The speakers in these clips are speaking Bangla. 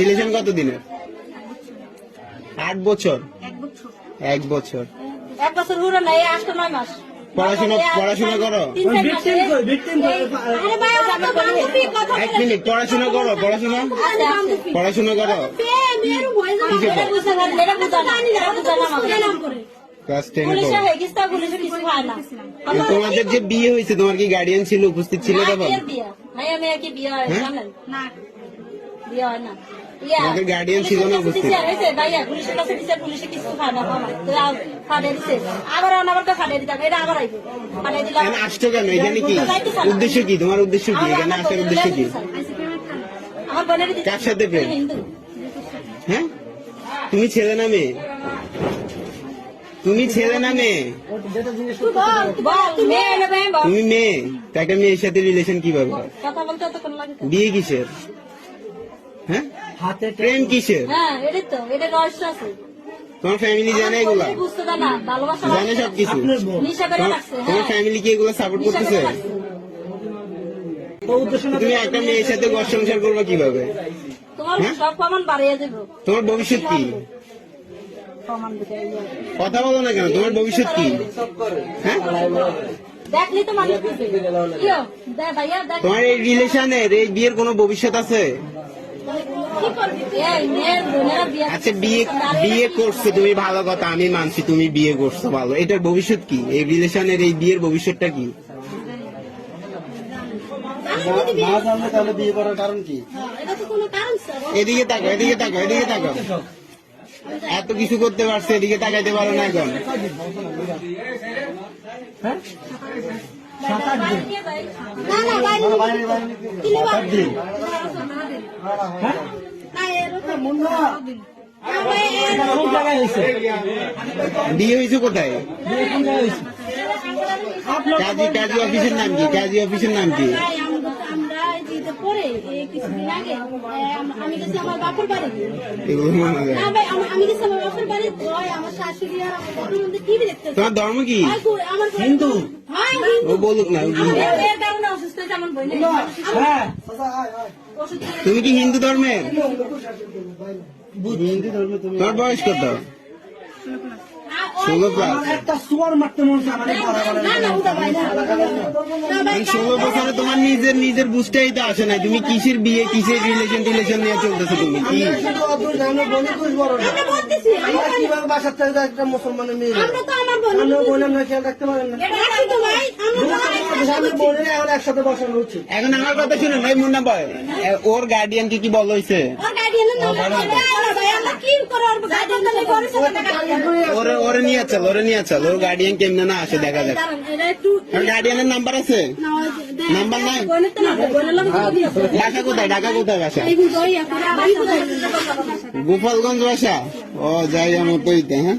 রিলেশন কত দিনের আট বছর? এক বছর। এক বছর। এক বছর ঘুরে নাই আটটা নয় মাস। পড়াশোনা পড়াশোনা করো। এক মিনিট পড়াশোনা করো পড়াশোনা? পড়াশোনা করো। তোমাদের যে বিয়ে হয়েছে তোমার কি গার্ডিয়ান ছিল উপস্থিত ছিল তখন? বিয়ে ভাইয়া মেয়ে কি বিয়ে হয়? না বিয়ে না তোমাদের guardian ছিল না উপস্থিত? ভাইয়া, পুলিশের কাছে দিছে, পুলিশে কিছু খায় না, খাওয়ায়। তো আ- দিছে। আবার আবার আমাকে ফাটিয়ে দিতাম, এটা আবার আইবে। ফাটিয়ে দিলাম। আসছো কেন এখানে কি যাইতে চান না। উদ্দেশ্য কি তোমার উদ্দেশ্য কি এখানে আসার উদ্দেশ্য কি আমার বোনের কার সাথে প্রেম? হ্যাঁ তুমি ছেলে না মেয়ে তুমি ছেলে না মেয়ে। তুমি মেয়ে একটা মেয়ের সাথে রিলেশন কীভাবে? বিয়ে কিসের হ্যাঁ? প্রেম কিসের? হ্যাঁ, এটাই তো, এটা রহস্য আছে। তোমার ফ্যামিলি জানে এগুলা? জানে তোমার হ্যাঁ। ফ্যামিলি কি এগুলো সাপোর্ট করতেছে? তুমি একটা মেয়ের সাথে ঘর সংসার করবে কীভাবে? তোমার হ্যাঁ? তোমার ভবিষ্যৎ কি? কথা বলো না কেন তোমার ভবিষ্যৎ কি? হ্যাঁ? দেখলি তো মানুষ বুঝবে। দে ভাইয়া, দেখ। তোমার এই রিলেশনের এই বিয়ের কোনো ভবিষ্যৎ আছে? কি করবি? এই মেয়ের বোনেরা বিয়ে আচ্ছা বিয়ে বিয়ে করছ তুমি ভালো কথা আমি মানছি তুমি বিয়ে করছ ভালো। এটার ভবিষ্যৎ কি? এই রিলেশনের এই বিয়ের ভবিষ্যৎটা কি? না জানলে তাহলে বিয়ে করার কারণ কি এটা তো কোনো কারণ স্যার এদিকে তাকো এদিকে তাকো এদিকে তাকো এত কিছু করতে পারছে এদিকে তাকাইতে পারো না এখন। না বিয়ে হয়েছে কোথায়? কাজী কাজী অফিসের নাম কি? কাজী অফিসের নাম কি ভাই, আমরা আমরা এই যে ঈদের পরে কিছুদিন আগে আমি গেছি আমার বাপের বাড়ি এগুলো হয় না ভাই আমি- আমি গেছি আমার বাপের বাড়ি ওই আমার শাশুড়ি আর আমার বাপের মধ্যে টিভি দেখতেছে তোমার ধর্ম কি? আমার হিন্দু? হ্যাঁ ও বলুক না হ্যাঁ। তুমি কি হিন্দু ধর্মের? হিন্দু। ধর্মে তুমি? তোমার বয়স কত? ষোলো একটা সুয়ার মারতে মন বছরে তোমার নিজের নিজের বুঝতেই তো আসে না তুমি কিসের বিয়ে কিসের রিলেশন টিলেশন নিয়ে চলতেছো তুমি? কি? মুসলমানের মেয়ে? আমরা তো আমার বোন আমরা খেয়াল রাখতে পারেন না রাখছি তো ভাই আমরা তো আমরা বোনের এখন একসাথে বসানো উচিত এখন আমার কথা শুনে ভাই মুন্না ভাই ওর গার্ডিয়ানকে কি বলা হয়েছে ওর ওর নিয়ে চল ওরে নিয়ে চল ওর গার্ডিয়ান কেমনে না আসে দেখা যাক ওর গার্ডিয়ানের নাম্বার আছে নাম্বার নাই? তো তো। ঢাকা কোথায় ঢাকা কোথায় বাসা? গোপালগঞ্জ বাসা ও যাই আমার তৈতে হ্যাঁ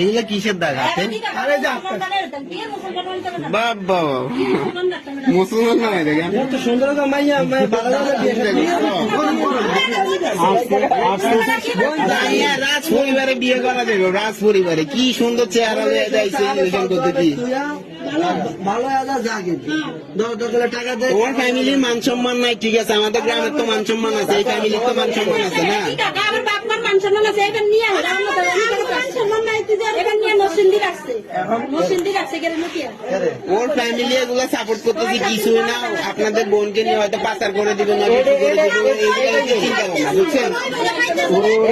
এগুলো কিসের দাগ? আরে যা। বিয়ে বাবা। মুসলমান না হয় দেখেন। সুন্দর মাইয়া রাজ পরিবারে বিয়ে করা যাবে রাজ পরিবারে কি সুন্দর চেহারা লয়ে যাইছে হাজার টাকা দেয় তোমার ফ্যামিলির মান সম্মান নাই ঠিক আছে? আমাদের গ্রামের তো মান সম্মান আছে এই ফ্যামিলির তো মান সম্মান আছে না? মান সম্মান আছে, এবার নিয়ে মান সম্মান নাই, তুই এবার নিয়ে মসজিদে রাখছে। মসজিদে রাখছে, গেলে লুকিয়ে। ওর ফ্যামিলি এগুলো সাপোর্ট করতেছে কিছুই না আপনাদের বোনকে নিয়ে হয়তো পাচার করে দিবে না কিছু করে দিবে এইগুলো হচ্ছে চিন্তা ভাবনা বুঝছেন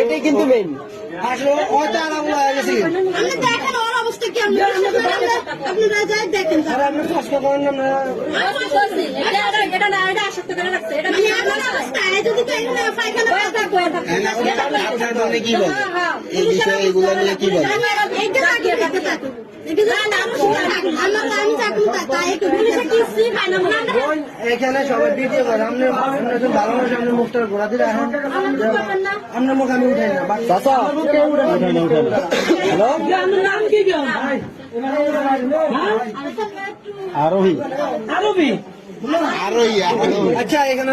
এটাই কিন্তু মেইন আসলে গেছি আপনারা- আপনারা যাই দেখেন। আর আপনি কষ্ট করেন না আপনারা। এটা- এটা- এটা আসক্ত করে রাখছে, এটা যদি পায়খানা আপনার কি বলে। এই বিষয়ে এগুলো নিয়ে কি বলে এখানে সবাই আপনি আপনি ভালো মানুষ আপনি মুখটা ঘোরা দিলে এখন আমার মুখ করবেন না। আপনার মুখ আমি উঠাই না। চাচা নাম কি গো আরোহী। আরোই আরোই আচ্ছা এখানে